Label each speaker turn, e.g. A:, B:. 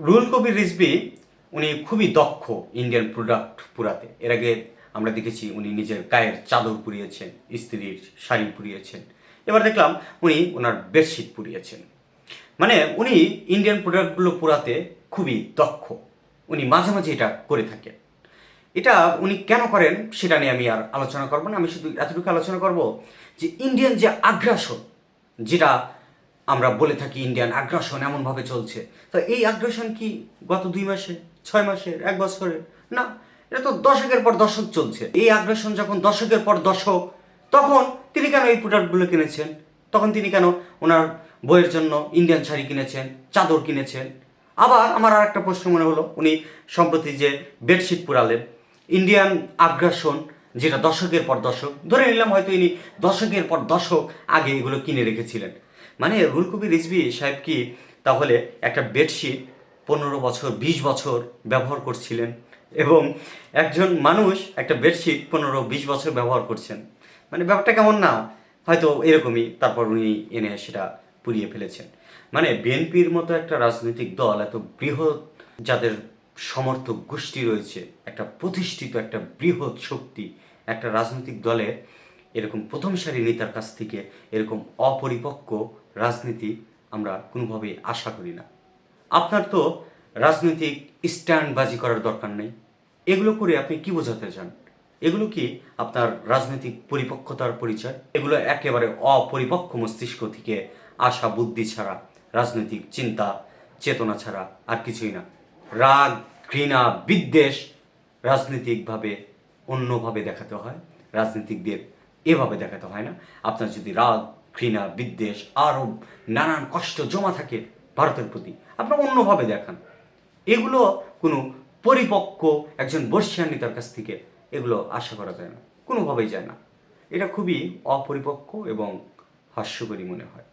A: রুহুল কবির রিজবি উনি খুবই দক্ষ ইন্ডিয়ান প্রোডাক্ট পুরাতে। এর আগে আমরা দেখেছি উনি নিজের গায়ের চাদর পুড়িয়েছেন, স্ত্রীর শাড়ি পুড়িয়েছেন। এবার দেখলাম উনি ওনার বেডশিট পুড়িয়েছেন। মানে উনি ইন্ডিয়ান প্রোডাক্টগুলো পুরাতে খুবই দক্ষ। উনি মাঝে মাঝে এটা করে থাকেন। এটা উনি কেন করেন সেটা নিয়ে আমি আর আলোচনা করব না। আমি শুধু এতটুকু আলোচনা করব যে ইন্ডিয়ান যে আগ্রাসন, যেটা আমরা বলে থাকি ইন্ডিয়ান আগ্রাসন এমনভাবে চলছে। তো এই আগ্রাসন কি গত দুই মাসে, ছয় মাসের এক বছরে? না, এটা তো দশকের পর দশক চলছে। এই আগ্রাসন যখন দশকের পর দশক, তখন তিনি কেন এই প্রোডাক্টগুলো কিনেছেন? তখন তিনি কেন ওনার বইয়ের জন্য ইন্ডিয়ান শাড়ি কিনেছেন, চাদর কিনেছেন? আবার আমার আর একটা প্রশ্ন মনে হলো, উনি সম্প্রতি যে বেডশিট পুরালেন ইন্ডিয়ান আগ্রাসন যেটা দশকের পর দশক, ধরে নিলাম হয়তো ইনি দশকের পর দশক আগে এগুলো কিনে রেখেছিলেন। মানে রুল কবি রিজবি সাহেব কি তাহলে একটা বেডশিট পনেরো বছর, বিশ বছর ব্যবহার করছিলেন এবং একজন মানুষ একটা বেডশিট পনেরো, বিশ বছর ব্যবহার করছেন। মানে ব্যাপারটা কেমন না? হয়তো এরকমই তারপর উনি এনে সেটা পুড়িয়ে ফেলেছেন। মানে বিএনপির মতো একটা রাজনৈতিক দল, এত বৃহৎ যাদের সমর্থক গোষ্ঠী রয়েছে, একটা প্রতিষ্ঠিত একটা বৃহৎ শক্তি, একটা রাজনৈতিক দলের এরকম প্রথম সারি নেতার কাছ থেকে এরকম অপরিপক্ক রাজনীতি আমরা কোনোভাবেই আশা করি না। আপনার তো রাজনৈতিক স্ট্যান্ডবাজি করার দরকার নেই। এগুলো করে আপনি কি বোঝাতে চান? এগুলো কি আপনার রাজনৈতিক পরিপক্কতার পরিচয়? এগুলো একেবারে অপরিপক্ক মস্তিষ্ক থেকে আশা বুদ্ধি ছাড়া, রাজনৈতিক চিন্তা, চেতনা ছাড়া আর কিছুই না। রাগ, ঘৃণা, বিদ্বেষ রাজনৈতিকভাবে অন্যভাবে দেখাতে হয়। রাজনীতিকদের এভাবে দেখাতে হয় না। আপনার যদি রাগ ঘৃণা, বিদ্বেষ আরও নানান কষ্ট জমা থাকে ভারতের প্রতি। আপনারা অন্যভাবে দেখান। এগুলো কোনো পরিপক্ক একজন বর্ষিয়ান নেতার কাছ থেকে এগুলো আশা করা যায় না। কোনোভাবেই যায় না। এটা খুবই অপরিপক্ক এবং হাস্যকরী মনে হয়।